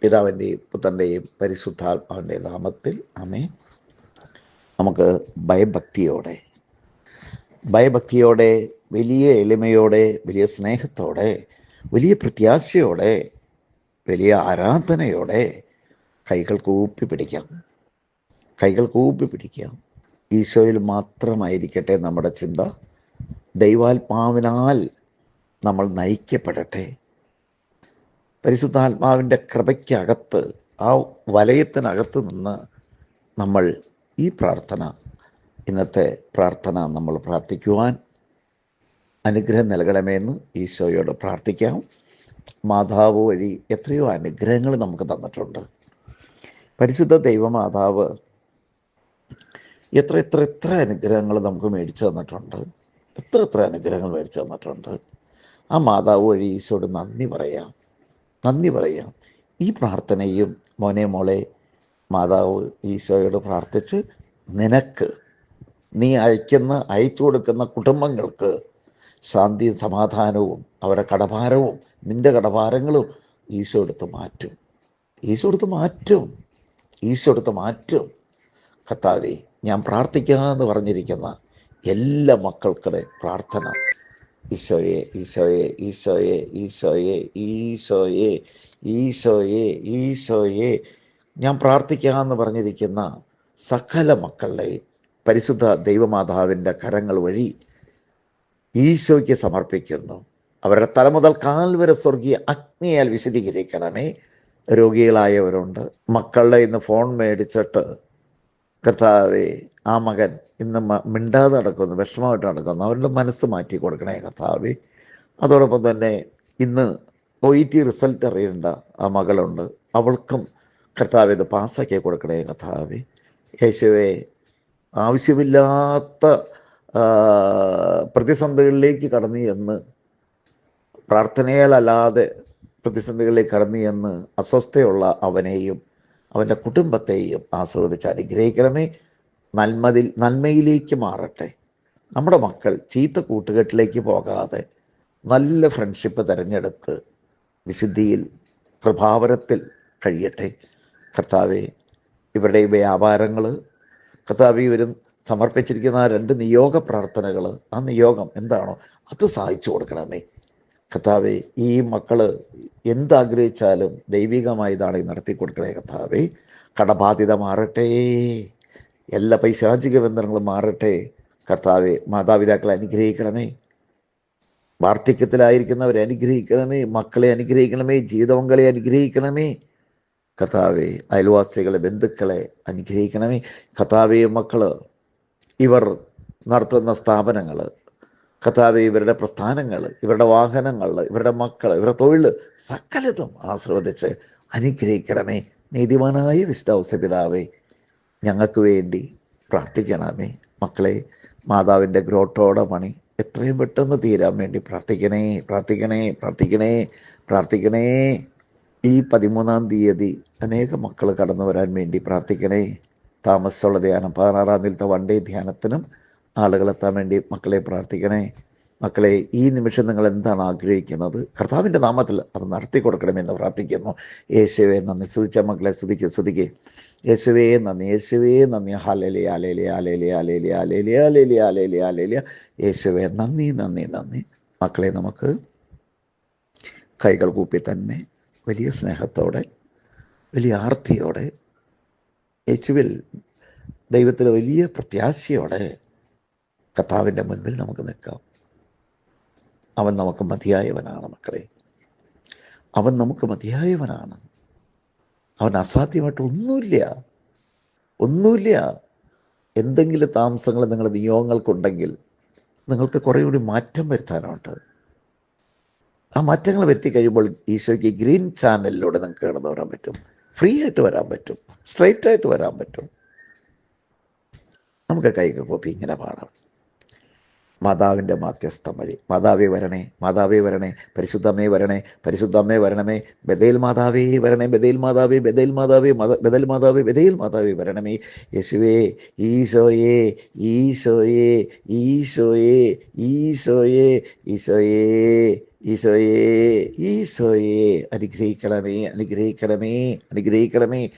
പിതാവിന്റെയും പുത്രന്റെയും പരിശുദ്ധാത്മാവിന്റെ നാമത്തിൽ അമേ നമുക്ക് ഭയഭക്തിയോടെ ഭയഭക്തിയോടെ വലിയ എളിമയോടെ വലിയ സ്നേഹത്തോടെ വലിയ പ്രത്യാശയോടെ വലിയ ആരാധനയോടെ കൈകൾ കൂപ്പി പിടിക്കാം. കൈകൾ കൂപ്പി പിടിക്കാം. ഈശോയിൽ മാത്രമായിരിക്കട്ടെ നമ്മുടെ ചിന്ത. ദൈവാത്മാവിനാൽ നമ്മൾ നയിക്കപ്പെടട്ടെ. പരിശുദ്ധാത്മാവിന്റെ കൃപയ്ക്കകത്ത് ആ വലയത്തിനകത്ത് നിന്ന് നമ്മൾ ഈ പ്രാർത്ഥന ഇന്നത്തെ പ്രാർത്ഥന നമ്മൾ പ്രാർത്ഥിക്കുവാൻ അനുഗ്രഹം നൽകണമെന്ന് ഈശോയോട് പ്രാർത്ഥിക്കാം. മാതാവ് വഴി എത്രയോ അനുഗ്രഹങ്ങൾ നമുക്ക് തന്നിട്ടുണ്ട്. പരിശുദ്ധ ദൈവമാതാവ് എത്ര എത്ര എത്ര അനുഗ്രഹങ്ങൾ നമുക്ക് മേടിച്ചു തന്നിട്ടുണ്ട്. എത്ര എത്ര അനുഗ്രഹങ്ങൾ മേടിച്ചു തന്നിട്ടുണ്ട്. ആ മാതാവ് വഴി ഈശോട് നന്ദി പറയാം. നന്ദി പറയാം ഈ പ്രാർത്ഥനയും മോനെ മോളെ മാതാവ് ഈശോയോട് പ്രാർത്ഥിച്ച് നിനക്ക് നീ അയക്കുന്ന അയച്ചു കൊടുക്കുന്ന കുടുംബങ്ങൾക്ക് ശാന്തിയും സമാധാനവും അവരുടെ കടഭാരവും നിന്റെ കടഭാരങ്ങളും ഈശോ എടുത്ത് മാറ്റും. ഈശോ എടുത്ത് മാറ്റും. ഈശോ എടുത്ത് മാറ്റും. കത്താവെ ഞാൻ പ്രാർത്ഥിക്കാമെന്ന് പറഞ്ഞിരിക്കുന്ന എല്ലാ മക്കൾക്കുടെ പ്രാർത്ഥന ഈശോയെ ഈശോയെ ഈശോയെ ഈശോയെ ഈശോയെ ഈശോയെ ഈശോയെ ഞാൻ പ്രാർത്ഥിക്കാമെന്ന് പറഞ്ഞിരിക്കുന്ന സകല മക്കളുടെ പരിശുദ്ധ ദൈവമാതാവിന്റെ കരങ്ങൾ വഴി ഈശോയ്ക്ക് സമർപ്പിക്കുന്നു. അവരുടെ തല മുതൽ കാൽ വരെ സ്വർഗീയ അഗ്നിയാൽ വിശദീകരിക്കണമേ രോഗികളായവരുണ്ട്. മക്കളുടെ ഇന്ന് ഫോൺ മേടിച്ചിട്ട് കർത്താവെ ആ മകൻ ഇന്ന് മിണ്ടാതെ നടക്കുന്നു വിഷമമായിട്ട് നടക്കുന്നു. അവരുടെ മനസ്സ് മാറ്റി കൊടുക്കണേ കർത്താവേ. അതോടൊപ്പം തന്നെ ഇന്ന് ഒ ഇ ടി റിസൾട്ട് അറിയേണ്ട ആ മകളുണ്ട്. അവൾക്കും കർത്താവ് ഇത് പാസ്സാക്കി കൊടുക്കണേ കർത്താവി. യേശുവെ ആവശ്യമില്ലാത്ത പ്രതിസന്ധികളിലേക്ക് കടന്നു എന്ന് പ്രാർത്ഥനയാലല്ലാതെ പ്രതിസന്ധികളിലേക്ക് കടന്നു എന്ന് അസ്വസ്ഥയുള്ള അവനെയും അവന്റെ കുടുംബത്തെയും ആസ്വദിച്ച് അനുഗ്രഹിക്കണമേ. നന്മതിൽ നന്മയിലേക്ക് മാറട്ടെ. നമ്മുടെ മക്കൾ ചീത്ത കൂട്ടുകെട്ടിലേക്ക് പോകാതെ നല്ല ഫ്രണ്ട്ഷിപ്പ് തിരഞ്ഞെടുത്ത് വിശുദ്ധിയിൽ പ്രഭാവരത്തിൽ കഴിയട്ടെ. കർത്താവെ ഇവരുടെ വ്യാപാരങ്ങൾ കർത്താവ് ഇവരും സമർപ്പിച്ചിരിക്കുന്ന ആ രണ്ട് നിയോഗ പ്രാർത്ഥനകൾ ആ നിയോഗം എന്താണോ അത് സഹായിച്ചു കൊടുക്കണമേ. കർത്താവെ ഈ മക്കൾ എന്താഗ്രഹിച്ചാലും ദൈവികമായതാണ് നടത്തി കൊടുക്കണേ കർത്താവെ. കടബാധിത മാറട്ടെ. എല്ലാ പൈശാചിക ബന്ധനങ്ങളും മാറട്ടെ. കർത്താവെ മാതാപിതാക്കളെ അനുഗ്രഹിക്കണമേ. വാർദ്ധക്യത്തിലായിരിക്കുന്നവരെ അനുഗ്രഹിക്കണമേ. മക്കളെ അനുഗ്രഹിക്കണമേ. ജീവിതവങ്ങളെ അനുഗ്രഹിക്കണമേ. കർത്താവെ അയൽവാസികളെ ബന്ധുക്കളെ അനുഗ്രഹിക്കണമേ. കർത്താവെ മക്കൾ ഇവർ നടത്തുന്ന സ്ഥാപനങ്ങൾ കർത്താവെ ഇവരുടെ പ്രസ്ഥാനങ്ങൾ ഇവരുടെ വാഹനങ്ങൾ ഇവരുടെ മക്കൾ ഇവരുടെ തൊഴിൽ സകലതും ആസ്വദിച്ച് അനുഗ്രഹിക്കണമേ. നീതിമാനായ വിശുദ്ധ പിതാവേ ഞങ്ങൾക്ക് വേണ്ടി പ്രാർത്ഥിക്കണമേ. മക്കളെ മാതാവിന്റെ ഗ്രോട്ടോടെ പണി എത്രയും പെട്ടെന്ന് തീരാൻ വേണ്ടി പ്രാർത്ഥിക്കണേ പ്രാർത്ഥിക്കണേ പ്രാർത്ഥിക്കണേ പ്രാർത്ഥിക്കണേ. ഈ പതിമൂന്നാം തീയതി അനേക മക്കൾ കടന്നു വരാൻ വേണ്ടി പ്രാർത്ഥിക്കണേ. താമസമുള്ള ധ്യാനം പതിനാറാം തീയതിയിലത്തെ വൺ ഡേ ധ്യാനത്തിനും ആളുകളെത്താൻ വേണ്ടി മക്കളെ പ്രാർത്ഥിക്കണേ. മക്കളെ ഈ നിമിഷം നിങ്ങൾ എന്താണ് ആഗ്രഹിക്കുന്നത്? കർത്താവിന്റെ നാമത്തിൽ അത് നടത്തി കൊടുക്കണമെന്ന് പ്രാർത്ഥിക്കുന്നു. യേശുവെ നന്ദി. സ്തുതിച്ച മക്കളെ സ്തുതിക്ക് സ്തുതിക്ക്. യേശുവേ നന്ദി. യേശുവേ നന്ദി. ഹാലേലി ആലേലി ആലേലി ആലേലി ആലേലി ആലേലി ആലേലി ആലേലി യേശുവേ നന്ദി നന്ദി നന്ദി. മക്കളെ നമുക്ക് കൈകൾ കൂപ്പി തന്നെ വലിയ സ്നേഹത്തോടെ വലിയ ആർത്തിയോടെ യേശുവിൽ ദൈവത്തിലെ വലിയ പ്രത്യാശയോടെ കർത്താവിന്റെ മുൻപിൽ നമുക്ക് നിൽക്കാം. അവൻ നമുക്ക് മതിയായവനാണ് മക്കളെ. അവൻ നമുക്ക് മതിയായവനാണ്. അവൻ അസാധ്യമായിട്ട് ഒന്നുമില്ല. ഒന്നുമില്ല. എന്തെങ്കിലും താമസങ്ങൾ നിങ്ങളുടെ നിയോഗങ്ങൾക്കുണ്ടെങ്കിൽ നിങ്ങൾക്ക് കുറേ കൂടി മാറ്റം വരുത്താനുണ്ട്. ആ മാറ്റങ്ങൾ വരുത്തി കഴിയുമ്പോൾ ഈശോയ്ക്ക് ഗ്രീൻ ചാനലിലൂടെ നിങ്ങൾക്ക് കടന്നു വരാൻ പറ്റും. ഫ്രീ ആയിട്ട് വരാൻ പറ്റും. സ്ട്രൈറ്റ് ആയിട്ട് വരാൻ പറ്റും. നമുക്ക് കൈകൾ ഇങ്ങനെ പാടാം. മാതാവിന്റെ മാധ്യസ്ഥം വഴി. മാതാവേ വരണേ മാതാവേ വരണേ പരിശുദ്ധമ്മേ വരണേ പരിശുദ്ധമ്മേ വരണമേ ബദയിൽ മാതാവേ വരണേ ബദയിൽ മാതാവേ ബദയിൽ മാതാവേ മത ബദൽ മാതാവേ ബദയിൽ മാതാവേ വരണമേ. യേശുവേ ഈശോയേ ഈശോയേ ഈശോയേ ഈശോയേ ഈശോയേ ഈശോയേ ഈശോയേ. അനുഗ്രഹിക്കണമേ അനുഗ്രഹിക്കണമേ അനുഗ്രഹിക്കണമേ.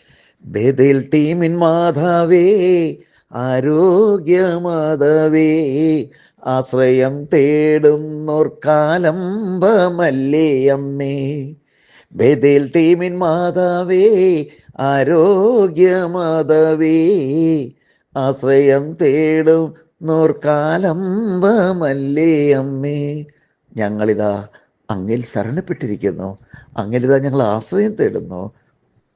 ബേദയിൽ ടീമിൻ മാതാവേ ആരോഗ്യമാതാവേ ആശ്രയം തേടുന്നോർക്കാലംബമല്ലേ അമ്മേ? ബേദയിൽ ടീമിൻ മാതാവേ ആരോഗ്യമാതാവേ ആശ്രയം തേടും നോർക്കാലംബമല്ലേ അമ്മേ? ഞങ്ങളിതാ അങ്ങിൽ ശരണപ്പെട്ടിരിക്കുന്നു. അങ്ങിലിതാ ഞങ്ങൾ ആശ്രയം തേടുന്നു.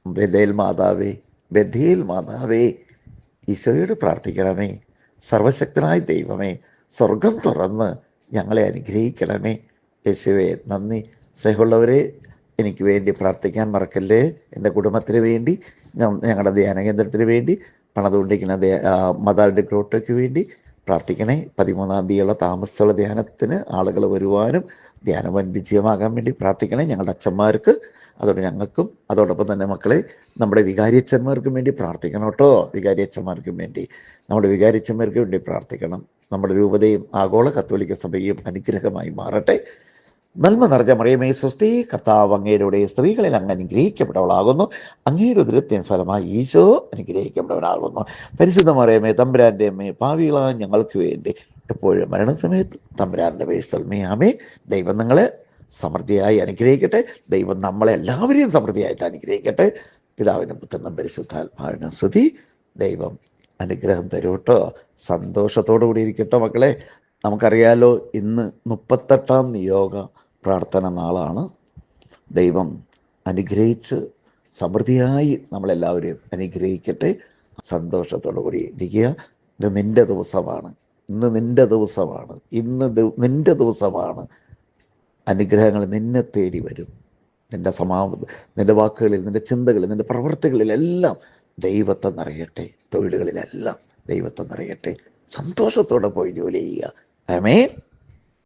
ബദേൽ മാതാവേ ബദേൽ മാതാവേ ഈശോയോട് പ്രാർത്ഥിക്കണമേ. സർവശക്തനായ ദൈവമേ സ്വർഗം തുറന്ന് ഞങ്ങളെ അനുഗ്രഹിക്കണമേ. യേശുവേ നന്ദി. സ്നേഹമുള്ളവരെ എനിക്ക് വേണ്ടി പ്രാർത്ഥിക്കാൻ മറക്കല്ലേ. എന്റെ കുടുംബത്തിന് വേണ്ടി ഞങ്ങളുടെ ധ്യാന കേന്ദ്രത്തിന് വേണ്ടി പണതുകൊണ്ടിരിക്കുന്ന മതാളുടെ ഗ്രോട്ടയ്ക്ക് വേണ്ടി പ്രാർത്ഥിക്കണേ. പതിമൂന്നാം തീയതിയുള്ള താമസസ്ഥല ധ്യാനത്തിന് ആളുകൾ വരുവാനും ധ്യാനം വൻ വിജയമാകാൻ വേണ്ടി പ്രാർത്ഥിക്കണേ ഞങ്ങളുടെ അച്ഛന്മാർക്ക് അതോടെ ഞങ്ങൾക്കും അതോടൊപ്പം തന്നെ മക്കളെ നമ്മുടെ വികാരിയച്ഛന്മാർക്കും വേണ്ടി പ്രാർത്ഥിക്കണം കേട്ടോ. വികാരിയച്ഛന്മാർക്കും വേണ്ടി. നമ്മുടെ വികാരിയച്ഛന്മാർക്ക് വേണ്ടി പ്രാർത്ഥിക്കണം. നമ്മുടെ രൂപതയും ആഗോള കത്തോലിക്ക സഭയും അനുഗ്രഹമായി മാറട്ടെ. നന്മ നിറഞ്ഞ മറിയമേ സ്വസ്തി കർത്താവ് അങ്ങയുടെ സ്ത്രീകളിൽ അങ്ങ് അനുഗ്രഹിക്കപ്പെട്ടവളാകുന്നു. അങ്ങയുടെ ഉദരത്തിൻ ഫലമായി ഈശോ അനുഗ്രഹിക്കപ്പെട്ടവനാകുന്നു. പരിശുദ്ധ മറിയമേ തമ്പുരാന്റെ അമ്മേ പാവികള ഞങ്ങൾക്ക് വേണ്ടി എപ്പോഴും മരണസമയത്ത് തമ്പുരാന്റെ പേഴ്സൽമേ ആമേ ദൈവം നിങ്ങളെ സമൃദ്ധിയായി അനുഗ്രഹിക്കട്ടെ. ദൈവം നമ്മളെ എല്ലാവരെയും സമൃദ്ധിയായിട്ട് അനുഗ്രഹിക്കട്ടെ. പിതാവിനും പുത്രനും പരിശുദ്ധാത്മാവിനും സ്തുതി. ദൈവം അനുഗ്രഹം തരൂട്ടോ. സന്തോഷത്തോടു കൂടി ഇരിക്കട്ടോ മക്കളെ. നമുക്കറിയാലോ ഇന്ന് മുപ്പത്തെട്ടാം നിയോഗ. പ്രാർത്ഥന നാളാണ്. ദൈവം അനുഗ്രഹിച്ച് സമൃദ്ധിയായി നമ്മളെല്ലാവരെയും അനുഗ്രഹിക്കട്ടെ. സന്തോഷത്തോടു കൂടി ഇരിക്കുക. ഇത് നിന്റെ ദിവസമാണ്. ഇന്ന് നിന്റെ ദിവസമാണ്. ഇന്ന് നിന്റെ ദിവസമാണ്. അനുഗ്രഹങ്ങൾ നിന്നെ തേടി വരും. നിന്റെ സമാ നിന്റെ വാക്കുകളിൽ നിന്റെ ചിന്തകളിൽ നിന്റെ പ്രവൃത്തികളിലെല്ലാം ദൈവത്തെ നിറയട്ടെ. തൊഴിലുകളിലെല്ലാം ദൈവത്തെ നിറയട്ടെ. സന്തോഷത്തോടെ പോയി ജോലി ചെയ്യുക. ആമേ